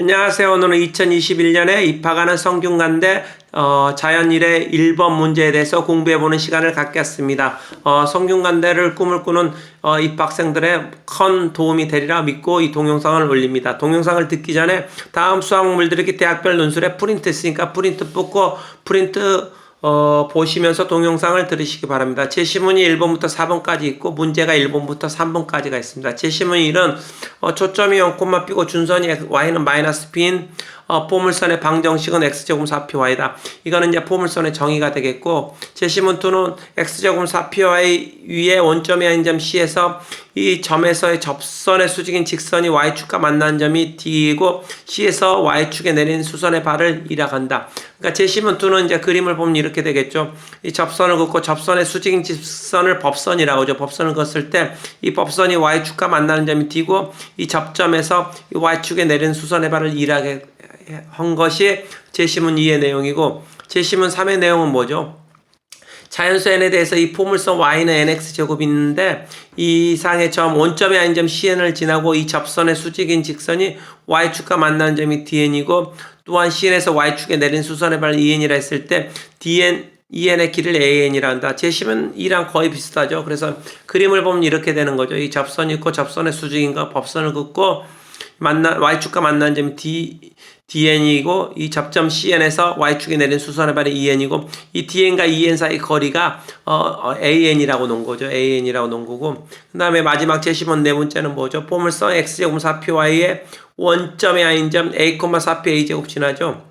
안녕하세요. 오늘은 2021년에 입학하는 성균관대 어, 자연일의 1번 문제에 대해서 공부해보는 시간을 갖겠습니다. 어, 성균관대를 꿈을 꾸는 어, 입학생들의 큰 도움이 되리라 믿고 이 동영상을 올립니다. 동영상을 듣기 전에 다음 수학물들에게 대학별 논술에 프린트 있으니까 프린트 뽑고 프린트 어, 보시면서 동영상을 들으시기 바랍니다. 제시문이 1번부터 4번까지 있고 문제가 1번부터 3번까지가 있습니다. 제시문 1은 어, 초점이 0, B고 준선이 Y는 마이너스 B인 어, 포물선의 방정식은 X제곱 4PY다. 이거는 이제 포물선의 정의가 되겠고 제시문 2는 X제곱 4PY 위에 원점이 아닌 점 C에서 이 점에서의 접선의 수직인 직선이 Y축과 만난 점이 D이고 C에서 Y축에 내린 수선의 발을 이라간다. 그러니까 제시문 2는 이제 그림을 보면 이렇게 되겠죠. 이 접선을 긋고 접선의 수직인 직선을 법선이라고 하죠. 법선을 긋을 때 이 법선이 Y축과 만나는 점이 D고 이 접점에서 이 Y축에 내린 수선의 발을 이라게 한 것이 제시문 2의 내용이고 제시문 3의 내용은 뭐죠? 자연수 n에 대해서 이 포물선 y는 nx 제곱이 있는데 이 상의 점 원점이 아닌 점 cn을 지나고 이 접선의 수직인 직선이 y축과 만나는 점이 dn이고 또한 cn에서 y축에 내린 수선의 발 en이라 했을 때 dn EN의 길을 AN이라 한다. 제시면 이랑 거의 비슷하죠. 그래서 그림을 보면 이렇게 되는 거죠. 이 접선이 있고 접선의 수직인가 법선을 긋고 만나 y축과 만난 점이 D DN이고 이 접점 CN에서 y축에 내린 수선의 발이 EN이고 이 DN과 EN 사이 거리가 어, 어, AN이라고 놓은 거죠. AN이라고 놓은 거고 그다음에 마지막 제시문 네 번째는 뭐죠? 포물선 x제곱 4py의 원점의 아인 점 a, 4p a제곱 지나죠.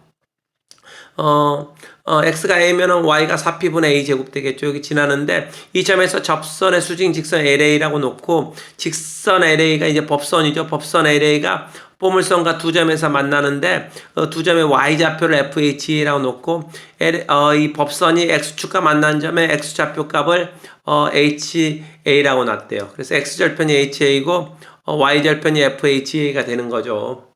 어, 어, x가 a면은 y가 4p분의 a 제곱 되겠죠. 여기 지나는데 이 점에서 접선의 수직 직선 LA라고 놓고 직선 LA가 이제 법선이죠. 법선 LA가 포물선과 두 점에서 만나는데 어, 두 점의 y 좌표를 FH라고 놓고 L, 어, 이 법선이 x축과 만난 점의 x 좌표 값을 어, HA라고 놨대요. 그래서 x 절편이 HA고 어, y 절편이 FHA가 되는 거죠.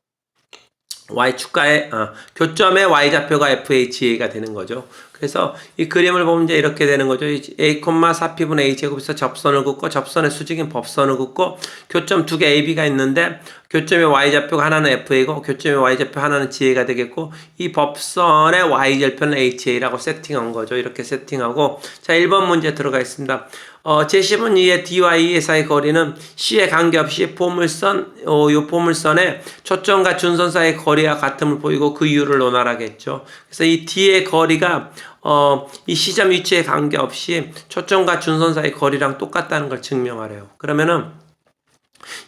Y축과의 어, 교점의 y좌표가 FHA가 되는 거죠. 그래서 이 그림을 보면 이제 이렇게 되는 거죠. 이 a, 4p분의 a 제곱에서 접선을 긋고 접선의 수직인 법선을 긋고 교점 두 개 AB가 있는데 교점의 y좌표가 하나는 FA고 교점의 y좌표 하나는 GA가 되겠고 이 법선의 y절편은 HA라고 세팅한 거죠. 이렇게 세팅하고 자 1번 문제 들어가 있습니다. 어, 제시문 2의 DY의 사이 거리는 C에 관계없이 포물선, 어, 요 포물선의 초점과 준선 사이의 거리와 같음을 보이고 그 이유를 논하라겠죠. 그래서 이 D의 거리가 어, 이 시점 위치에 관계없이 초점과 준선 사이의 거리랑 똑같다는 걸 증명하래요. 그러면은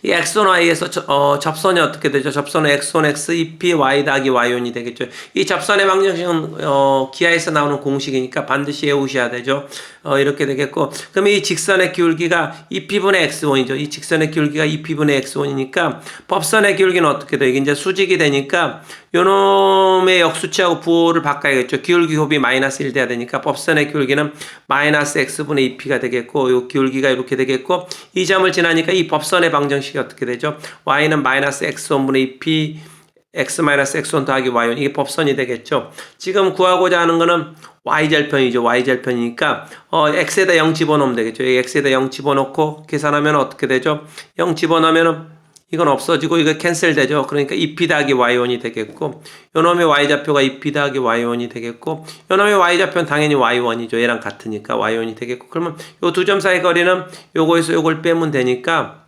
이 x1 y에서 저, 어, 접선이 어떻게 되죠? 접선은 x1 x 2p y 더하기 y1이 되겠죠. 이 접선의 방정식은 어, 기하에서 나오는 공식이니까 반드시 외우셔야 되죠. 어, 이렇게 되겠고 그러면 이 직선의 기울기가 2p분의 x1이죠. 이 직선의 기울기가 2p분의 x1이니까 법선의 기울기는 어떻게 돼요? 이게 이제 수직이 되니까 요놈의 역수치하고 부호를 바꿔야겠죠. 기울기 곱이 마이너스 1 돼야 되니까 법선의 기울기는 마이너스 x분의 2p가 되겠고 요 기울기가 이렇게 되겠고 이 점을 지나니까 이 법선의 방정식이 어떻게 되죠? y는 마이너스 x1분의 2p x 마이너스 x1 더하기 y1 이게 법선이 되겠죠. 지금 구하고자 하는 거는 y절편이죠. y절편이니까 어 x에다 0 집어넣으면 되겠죠. x에다 0 집어넣고 계산하면 어떻게 되죠? 0 집어넣으면은 이건 없어지고 이거 캔슬 되죠. 그러니까 2p 더하기 y1이 되겠고 요 놈의 y좌표가 2p 더하기 y1이 되겠고 요 놈의 y좌표는 당연히 y1이죠. 얘랑 같으니까 y1이 되겠고 그러면 요 두 점 사이 거리는 요거에서 요걸 빼면 되니까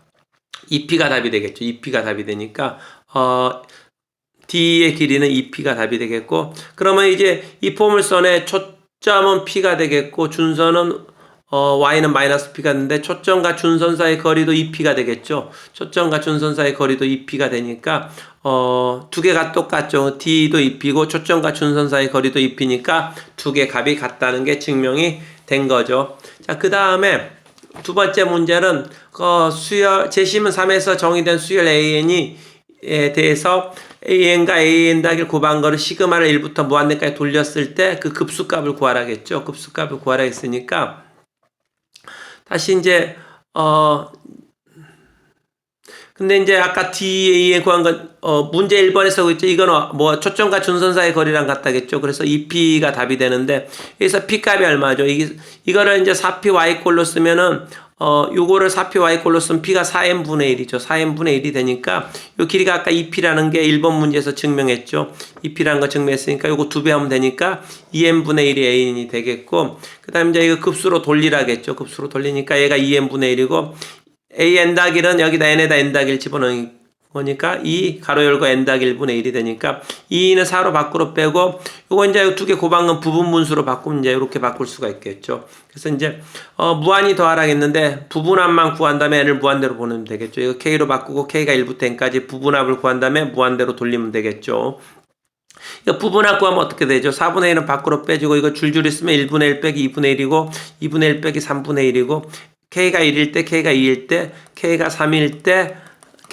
2p가 답이 되겠죠. 2p가 답이 되니까 어 D의 길이는 2P가 답이 되겠고 그러면 이제 이 포물선의 초점은 P가 되겠고 준선은 어, Y는 마이너스 P가 되는데 초점과 준선 사이의 거리도 2P가 되겠죠. 초점과 준선 사이의 거리도 2P가 되니까 어, 두 개가 똑같죠. D도 2P고 초점과 준선 사이의 거리도 2P니까 두 개 값이 같다는 게 증명이 된 거죠. 자, 그 다음에 두 번째 문제는 그 수열 제시문 3에서 정의된 수열 AN이 에 대해서 AN과 AN 더하기 곱한 거를 시그마를 1부터 무한대까지 돌렸을 때 그 급수값을 구하라겠죠. 급수값을 구하라 했으니까 다시 이제 어 근데 이제 아까 DA에 구한 건, 어, 문제 1번에서 그랬죠. 이건 뭐, 초점과 준선사의 거리랑 같다겠죠. 그래서 2P가 답이 되는데, 여기서 P 값이 얼마죠? 이게, 이거를 이제 4P Y꼴로 쓰면은, 어, 요거를 4p y꼴로 쓰면 p가 4n분의 1이죠. 4n분의 1이 되니까 요 길이가 아까 2p라는 게 1번 문제에서 증명했죠. 2p라는 거 증명했으니까 요거 두 배 하면 되니까 2n분의 1이 a이 되겠고 그 다음에 이제 이거 급수로 돌리라겠죠. 급수로 돌리니까 얘가 2n분의 1이고 a n 닭 1은 여기다 n에다 n 닭1 집어넣으니까 거니까 2 가로 열고 n 닭 1분의 1이 되니까 2는 4로 밖으로 빼고 요거 이제 두 개 고방은 부분 분수로 바꾸면 이제 이렇게 바꿀 수가 있겠죠. 그래서 이제 어, 무한히 더하라겠는데 부분합만 구한 다음에 n을 무한대로 보내면 되겠죠. 이거 k로 바꾸고 k가 1부터 n까지 부분합을 구한 다음에 무한대로 돌리면 되겠죠. 이거 부분합 구하면 어떻게 되죠? 4분의 1은 밖으로 빼주고 이거 줄줄이 쓰면 1분의 1 빼기 2분의 1이고 2분의 1 빼기 3분의 1이고 k가 1일 때 k가 2일 때 k가 3일 때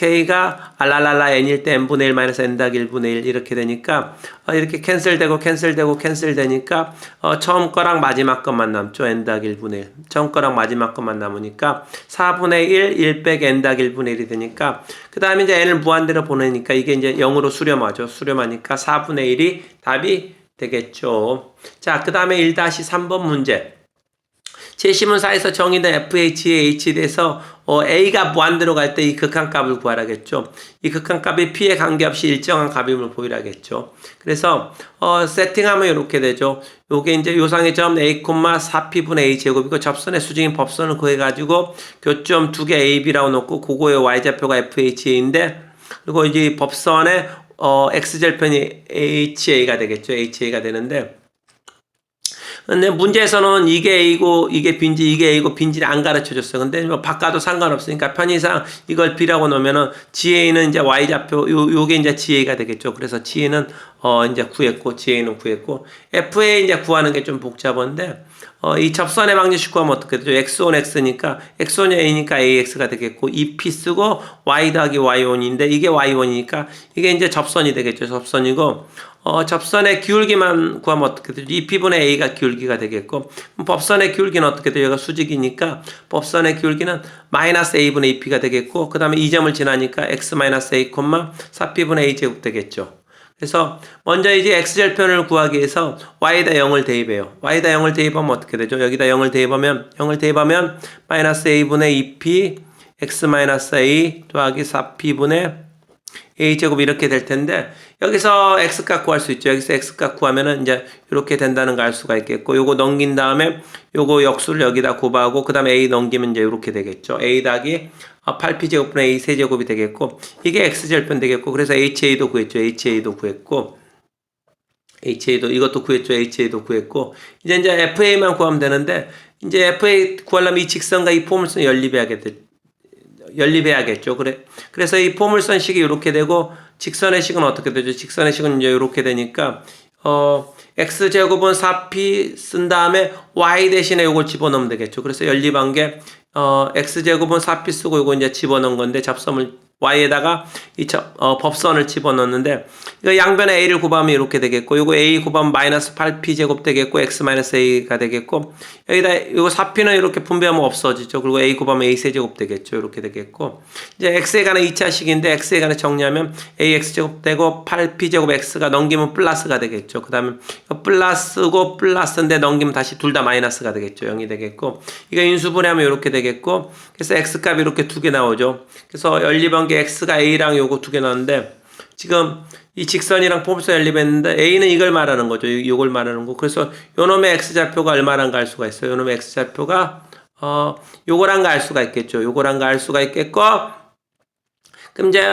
k가 알랄랄라 n일 때 n분의 1 마이너스 n 닭 1분의 1 이렇게 되니까 어, 이렇게 캔슬되고 캔슬되고 캔슬되니까 어, 처음 거랑 마지막 것만 남죠. N 닭 1분의 1 처음 거랑 마지막 것만 남으니까 4분의 1 1 빼기 n 닭 1분의 1이 되니까 그 다음에 이제 n을 무한대로 보내니까 이게 이제 0으로 수렴하죠. 수렴하니까 4분의 1이 답이 되겠죠. 자그 다음에 1-3번 문제. 제시문사에서 정의된 FH의 H에 대해서 어, A가 무한대로 갈 때 이 극한값을 구하라겠죠. 이 극한값이 P에 관계없이 일정한 값임을 보이라겠죠. 그래서 어, 세팅하면 이렇게 되죠. 요게 이제 요상의 점 A, 4P분의 A 제곱이고 접선의 수직인 법선을 구해가지고 교점 두 개 A, B라고 놓고 그거의 Y좌표가 FHA인데 그리고 이제 법선의 어, X절편이 HA가 되겠죠. HA가 되는데 근데 문제에서는 이게 A고 이게 B인지 이게 A고 B인지를 안 가르쳐 줬어요. 근데 뭐 바꿔도 상관없으니까 편의상 이걸 B라고 놓으면은 GA는 이제 Y좌표 요 요게 이제 GA가 되겠죠. 그래서 GA는 어 이제 구했고 GA는 구했고 FA 이제 구하는 게 좀 복잡한데 어, 이 접선의 방정식 구하면 어떻게 되죠? x1 x니까 x1이 a니까 ax가 되겠고 이 p 쓰고 y 더하기 y1인데 이게 y1이니까 이게 이제 접선이 되겠죠. 접선이고 어, 접선의 기울기만 구하면 어떻게 되죠? 2p분의 a가 기울기가 되겠고 법선의 기울기는 어떻게 돼요? 얘가 수직이니까 법선의 기울기는 마이너스 a분의 2p가 되겠고 그 다음에 이 점을 지나니까 x 마이너스 a, 4p분의 a 제곱 되겠죠. 그래서 먼저 이제 x절편을 구하기 위해서 y에다 0을 대입해요. y에다 0을 대입하면 어떻게 되죠? 여기다 0을 대입하면 0을 대입하면 마이너스 a분의 2p x 마이너스 a 더하기 4p분의 a제곱 이렇게 될 텐데 여기서 x값 구할 수 있죠. 여기서 x값 구하면은 이제 이렇게 된다는 걸 알 수가 있겠고 요거 넘긴 다음에 요거 역수를 여기다 곱하고 그 다음에 a 넘기면 이제 이렇게 되겠죠. a 닭이 8p제곱분의 a 세제곱이 되겠고 이게 x절편 되겠고 그래서 ha도 구했죠. ha도 구했고 HA도 이것도 구했죠. HA도 구했고 이제 이제 FA만 구하면 되는데 이제 FA 구하려면 이 직선과 이 포물선 연립해야겠 연립해야겠죠. 그래 그래서 이 포물선 식이 이렇게 되고 직선의 식은 어떻게 되죠? 직선의 식은 이제 이렇게 되니까 어 x 제곱은 4p 쓴 다음에 y 대신에 이걸 집어넣으면 되겠죠. 그래서 연립한 게 어, x제곱은 4p 쓰고 이거 이제 집어넣은 건데 잡섬을 y에다가 이 어, 법선을 집어넣는데 이거 양변에 a를 곱하면 이렇게 되겠고 이거 a 곱하면 마이너스 8p 제곱 되겠고 x 마이너스 a가 되겠고 여기다 이거 4p는 이렇게 분배하면 없어지죠. 그리고 a 곱하면 a 세제곱 되겠죠. 이렇게 되겠고 이제 x에 관한 2차식인데 x에 관해 정리하면 ax 제곱 되고 8p 제곱 x가 넘기면 플러스가 되겠죠. 그 다음에 플러스고 플러스인데 넘기면 다시 둘 다 마이너스가 되겠죠. 0이 되겠고 이거 인수분해하면 이렇게 되겠고 그래서 x값이 이렇게 두 개 나오죠. 그래서 연립 한게 x가 a랑 요거 두 개 나오는데 지금 이 직선이랑 포물선 연립했는데 a는 이걸 말하는 거죠. 이걸 말하는 거. 그래서 요놈의 x좌표가 얼마란가 알 수가 있어요. 요놈의 x좌표가 어 요거란가 알 수가 있겠죠. 요거란가 알 수가 있겠고 그럼 이제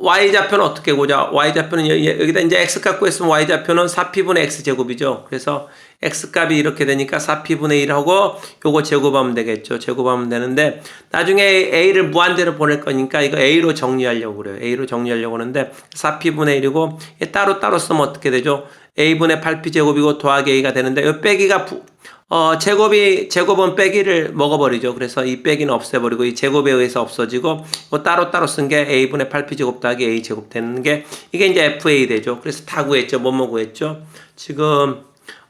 y좌표는 어떻게 보자? y좌표는 여기다 이제 x 갖고 있으면 y좌표는 4p분의 x제곱이죠. 그래서 x값이 이렇게 되니까 4p분의 1하고 요거 제곱하면 되겠죠. 제곱하면 되는데 나중에 a를 무한대로 보낼 거니까 이거 a로 정리하려고 그래요. a로 정리하려고 하는데 4p분의 1이고 따로 따로 쓰면 어떻게 되죠? a분의 8p제곱이고 더하기 a가 되는데 이 빼기가 부, 어, 제곱이, 제곱은 빼기를 먹어버리죠. 그래서 이 빼기는 없애버리고 이 제곱에 의해서 없어지고 뭐 따로 따로 쓴 게 a분의 8p제곱 더하기 a제곱 되는 게 이게 이제 fa 되죠. 그래서 다 구했죠. 뭐뭐 구했죠. 지금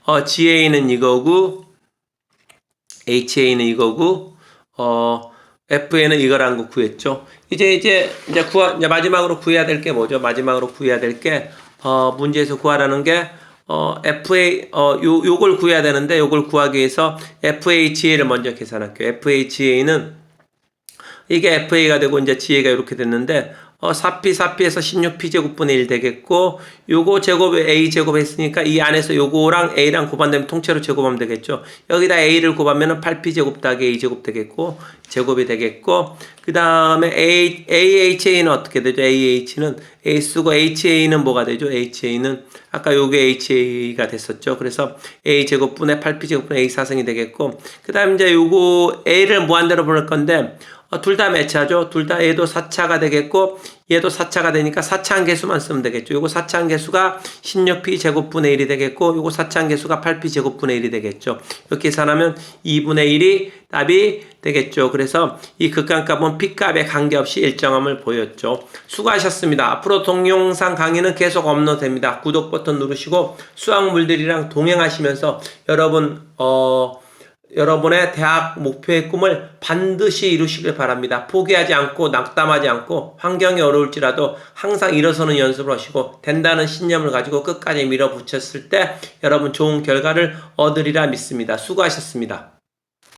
어, GA는 이거고, HA는 이거고, 어, FA는 이거라는 거 구했죠. 이제, 이제, 이제 구하, 이제 마지막으로 구해야 될 게 뭐죠? 마지막으로 구해야 될 게, 어, 문제에서 구하라는 게, 어, FA, 어, 요, 요걸 구해야 되는데, 요걸 구하기 위해서 FHA를 먼저 계산할게요. FHA는 이게 FA가 되고 이제 GA가 이렇게 됐는데 어 4P 4P에서 16P 제곱분의 1 되겠고 요거 제곱에 A 제곱 했으니까 이 안에서 요거랑 A랑 곱한다면 통째로 제곱하면 되겠죠. 여기다 A를 곱하면은 8P 제곱 더하기 A 제곱 되겠고 제곱이 되겠고 그다음에 A AHA는 어떻게 되죠? AH는 A 쓰고 HA는 뭐가 되죠? HA는 아까 요게 HA가 됐었죠. 그래서 A 제곱분의 8P 제곱분의 A 사승이 되겠고 그다음 이제 요거 A를 무한대로 보낼 건데 어, 둘 다 매차죠. 둘 다 얘도 4차가 되겠고 얘도 4차가 되니까 4차한 개수만 쓰면 되겠죠. 요거 4차한 개수가 16p 제곱분의 1이 되겠고 요거 4차한 개수가 8p 제곱분의 1이 되겠죠. 이렇게 계산하면 2분의 1이 답이 되겠죠. 그래서 이 극한값은 p값에 관계없이 일정함을 보였죠. 수고하셨습니다. 앞으로 동영상 강의는 계속 업로드됩니다. 구독 버튼 누르시고 수학물들이랑 동행하시면서 여러분 어 여러분의 대학 목표의 꿈을 반드시 이루시길 바랍니다. 포기하지 않고 낙담하지 않고 환경이 어려울지라도 항상 일어서는 연습을 하시고 된다는 신념을 가지고 끝까지 밀어붙였을 때 여러분 좋은 결과를 얻으리라 믿습니다. 수고하셨습니다.